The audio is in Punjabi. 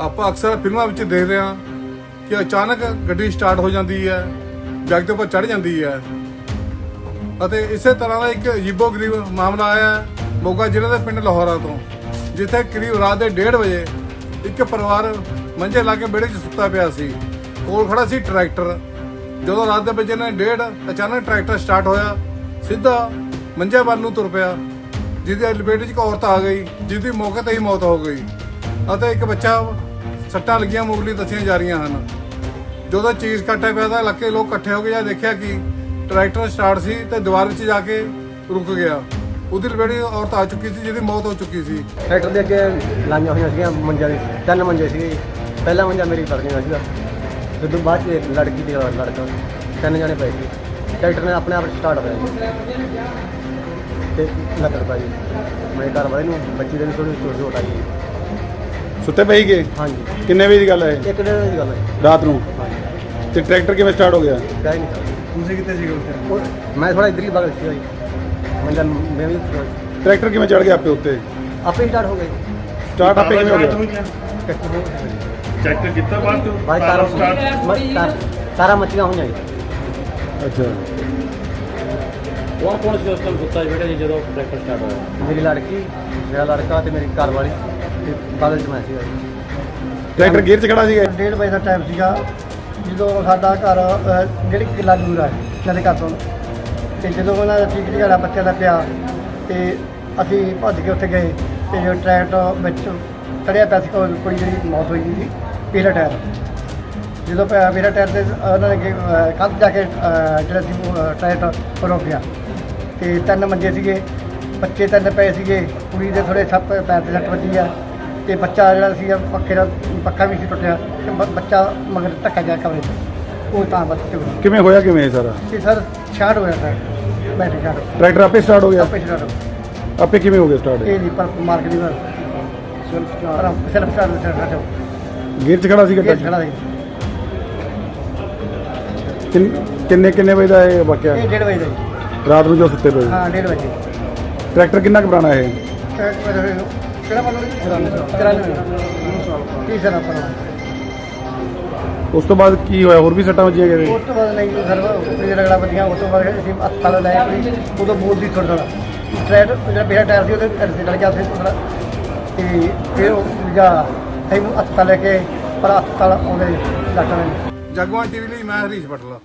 ਆਪਾਂ ਅਕਸਰ ਫਿਲਮਾਂ ਵਿੱਚ ਦੇਖਦੇ ਹਾਂ ਕਿ ਅਚਾਨਕ ਗੱਡੀ ਸਟਾਰਟ ਹੋ ਜਾਂਦੀ ਹੈ ਜੱਗ ਦੇ ਉੱਪਰ ਚੜ ਜਾਂਦੀ ਹੈ। ਅਤੇ ਇਸੇ ਤਰ੍ਹਾਂ ਦਾ ਇੱਕ ਅਜੀਬੋ ਗਰੀਬ ਮਾਮਲਾ ਆਇਆ ਹੈ, ਮੋਗਾ ਜ਼ਿਲ੍ਹੇ ਦੇ ਪਿੰਡ ਲਾਹੌਰਾ ਤੋਂ, ਜਿੱਥੇ ਕਰੀਬ ਰਾਤ ਦੇ 1:30 ਵਜੇ ਇੱਕ ਪਰਿਵਾਰ ਮੰਜੇ ਲਾ ਕੇ ਵਿਹੜੇ 'ਚ ਸੁੱਤਾ ਪਿਆ ਸੀ। ਕੋਲ ਖੜਾ ਸੀ ਟਰੈਕਟਰ। ਜਦੋਂ ਰਾਤ ਦੇ ਵਜੇ ਨੇ 1:30 ਅਚਾਨਕ ਟਰੈਕਟਰ ਸਟਾਰਟ ਹੋਇਆ, ਸਿੱਧਾ ਮੰਜੇ ਵੱਲ ਨੂੰ ਤੁਰ ਪਿਆ, ਜਿਹਦੇ ਲਪੇਟ 'ਚ ਇੱਕ ਔਰਤ ਆ ਗਈ, ਜਿਹਦੀ ਮੌਕੇ ਤੇ ਹੀ ਮੌਤ ਹੋ ਗਈ। ਅਤੇ ਇੱਕ ਬੱਚਾ ਸੱਟਾਂ ਲੱਗੀਆਂ ਮੁਗਲੀ ਦੱਸੀਆਂ ਜਾ ਰਹੀਆਂ ਹਨ। ਜਦੋਂ ਚੀਜ਼ ਕੱਟਿਆ ਪਿਆ ਤਾਂ ਇਲਾਕੇ ਲੋਕ ਇਕੱਠੇ ਹੋ ਗਏ ਜਾਂ ਦੇਖਿਆ ਕਿ ਟਰੈਕਟਰ ਸਟਾਰਟ ਸੀ ਤੇ ਦੀਵਾਰ ਵਿੱਚ ਜਾ ਕੇ ਰੁਕ ਗਿਆ। ਉਹਦੀ ਲਪੇਟ ਔਰਤ ਆ ਚੁੱਕੀ ਸੀ, ਜਿਹਦੀ ਮੌਤ ਹੋ ਚੁੱਕੀ ਸੀ। ਟਰੈਕਟਰ ਦੇ ਅੱਗੇ ਲਾਈਆਂ ਹੋਈਆਂ ਸੀਗੀਆਂ, ਮੰਜਾ ਦੀ ਤਿੰਨ ਮੰਜੇ ਸੀਗੇ। ਪਹਿਲਾ ਮੰਜਾ ਮੇਰੀ ਪਤਨੀ ਦਾ ਸੀਗਾ ਤੇ ਤੋਂ ਬਾਅਦ 'ਚ ਇੱਕ ਲੜਕੀ ਤੇ ਲੜਕਾ, ਤਿੰਨ ਜਣੇ ਪਏ ਸੀ। ਟਰੈਕਟਰ ਨੇ ਆਪਣੇ ਆਪ ਸਟਾਰਟ ਹੋਇਆ ਜੀ। ਤੇ ਲੱਕੜ ਪਾ ਜੀ ਮੇਰੇ ਘਰ ਵਾਲੇ ਨੂੰ, ਬੱਚੀ ਦੇ ਵੀ ਥੋੜੀ ਛੋਟੀ ਛੋਟ ਆਈ ਸੁੱਤੇ ਪਈ ਗਏ ਹਾਂਜੀ। ਕਿੰਨੇ ਵਜੇ ਦੀ ਗੱਲ ਹੈ? ਇੱਕ ਦਿਨ ਦੀ ਗੱਲ ਹੈ। ਰਾਤ ਨੂੰ? ਹਾਂਜੀ। ਤੇ ਟਰੈਕਟਰ ਕਿਵੇਂ ਸਟਾਰਟ ਹੋ ਗਿਆ? ਨਹੀਂ। ਤੁਸੀਂ ਕਿੱਥੇ ਸੀਗੇ ਉੱਥੇ? ਮੈਂ ਥੋੜਾ ਇਧਰਲੀ ਬਗਲ ਸੀ ਜੀ ਮੰਜਾ ਮੈਂ ਵੀ ਟਰੈਕਟਰ ਕਿਵੇਂ ਚੜ ਗਿਆ ਆਪੇ ਉੱਤੇ? ਆਪੇ ਸਟਾਰਟ ਹੋ ਗਏ। ਸਟਾਰਟ ਆਪੇ ਕਿਵੇਂ ਹੋ ਗਿਆ? ਚੈੱਕ ਕੀਤਾ ਬਾਅਦ ਚੋਂ? ਬਾਈ ਤਾਰਾਂ start? ਤਾਰਾ ਮੱਚੀਆਂ ਹੋਈਆਂ ਜੀ। ਅੱਛਾ। ਕੌਣ ਕੌਣ ਸੀ ਉਸ ਟਾਈਮ ਸੁੱਤਾ ਸੀ ਬੇਟਾ ਜੀ ਜਦੋਂ ਟਰੈਕਟਰ ਸਟਾਰਟ ਹੋਇਆ? ਮੇਰੀ ਲੜਕੀ ਮੇਰਾ ਲੜਕਾ ਤੇ ਮੇਰੀ ਘਰ ਵਾਲੀ ਚ ਮੈਂ ਸੀਗਾ ਟਰੈਕਟਰ ਗੇਅਰ 'ਚ ਖੜਾ ਸੀਗਾ ਡੇਢ ਵਜੇ ਦਾ ਟਾਈਮ ਸੀਗਾ। ਜਦੋਂ ਸਾਡਾ ਘਰ ਅਹ, ਡੇਢ ਕੁ ਕਿੱਲਾ ਦੂਰ ਹੈ ਇਹਨਾਂ ਦੇ ਘਰ ਤੋਂ। ਤੇ ਜਦੋਂ ਉਹਨਾਂ ਦਾ ਠੀਕ ਝਗੜਾ ਬੱਚਿਆਂ ਦਾ ਪਿਆ ਤੇ ਅਸੀਂ ਭੱਜ ਕੇ ਉੱਥੇ ਗਏ। ਤੇ ਜੋ ਟਰੈਕਟਰ ਵਿੱਚ ਚੜਿਆ ਪਿਆ ਸੀ ਉਹ ਕੁੜੀ ਜਿਹੜੀ ਮੌਤ ਹੋਈ ਸੀ ਪਹਿਲਾ ਟਾਇਰ। ਜਦੋਂ ਪਿਆ ਮੇਰਾ ਟਾਇਰ ਤੇ ਉਹਨਾਂ ਨੇ ਕੱਲ ਜਾ ਕੇ ਅਹ, ਜਿਹੜਾ ਸੀ ਉਹ, ਅਹ, ਟਰੈਕਟਰ ਰੁਕ ਗਿਆ। ਤੇ ਤਿੰਨ ਮੰਜੇ ਸੀਗੇ ਬੱਚੇ ਤਿੰਨ ਪਏ ਸੀਗੇ ਕੁੜੀ ਦੇ ਥੋੜੇ ਸੱਪ ਪੈਰ ਤੇ ਸੱਟ ਵੱਜੀ ਆ। ਤੇ ਬੱਚਾ ਜਿਹੜਾ ਸੀ ਪੱਖੇ ਦਾ ਪੱਖਾ ਵੀ ਸੀ ਟੁੱਟਿਆ ਤੇ ਬ- ਬੱਚਾ ਮਗਰ ਧੱਕਾ ਜਾ ਕਮਰੇ 'ਚ ਉਹ ਤਾਂ ਬੱਚੇ ਹੋ ਕਿਵੇਂ ਹੋਇਆ ਕਿਵੇਂ ਇਹ ਸਾਰਾ? ਤੇ ਸਰ ਛਾੜ ਹੋਇਆ ਸਰ ਬੈਟਰੀ ਛਾੜ ਟਰੈਕਟਰ ਆਪੇ ਸਟਾਰਟ ਹੋ ਗਿਆ? ਆਪੇ ਛਾੜ ਆਪੇ ਕਿਵੇਂ ਹੋ ਗਿਆ ਸਟਾਰਟ? ਇਹ ਨਹੀਂ ਪਰ ਮਾਰਕ ਦੀ ਵਾਰ self start self start gear 'ਚ ਖੜਾ ਸੀਗਾ ਇਹ ਟਰੈਕਟਰ ਖੜਾ ਸੀ। ਕਿੰਨ- ਕਿੰਨੇ ਕਿੰਨੇ ਵਜੇ ਦਾ ਇਹ ਵਾਕਿਆ? ਇਹ ਡੇਢ ਵਜੇ ਦਾ ਜੀ। ਰਾਤ ਨੂੰ ਜੋ ਸੁੱਤੇ ਪਏ ਹਾਂ ਡੇਢ ਵਜੇ। ਟਰੈਕਟਰ ਕਿੰਨਾ ਕੁ ਪੁਰਾਣਾ ਇਹ? ਕਿਹੜਾ ਮਤਲਬ ਚਰਾਨਵੇਂ ਕੀ ਸਰ ਆਪਣਾ? ਉਸ ਤੋਂ ਬਾਅਦ ਕੀ ਹੋਇਆ? ਹੋਰ ਵੀ ਸੱਟਾਂ ਵੱਜੀਆਂ ਕਿਤੇ? ਉਸ ਤੋਂ ਬਾਅਦ ਨਹੀਂ ਸਰ ਉੱਪਰ ਜਿਹੜਾ ਰਗੜਾ ਵਧੀਆ ਉਸ ਤੋਂ ਬਾਅਦ ਅਸੀਂ ਹਸਪਤਾਲ ਲੈ ਕੇ ਉਦੋਂ ਬੋਲ ਦੀ ਥੋੜਾ ਥੋੜਾ ਟਾਇਰ ਜਿਹੜਾ ਮੇਰਾ ਟਾਇਰ ਸੀ ਉਹਦੇ ਅਰਸੇ ਲੜ ਗਿਆ ਸੀ ਥੋੜਾ ਤੇ ਫਿਰ ਉਹ ਜਾ ਅਸੀਂ ਹਸਪਤਾਲ ਲੈ ਕੇ ਪਰ ਹਸਪਤਾਲ ਆਉਂਦੇ ਡਾਕਟਰ ਨੇ। ਜਗਵਾਂ ਟੀਵੀ ਲਈ ਮੈਂ ਹਰੀਸ਼ ਬਟਲਾ।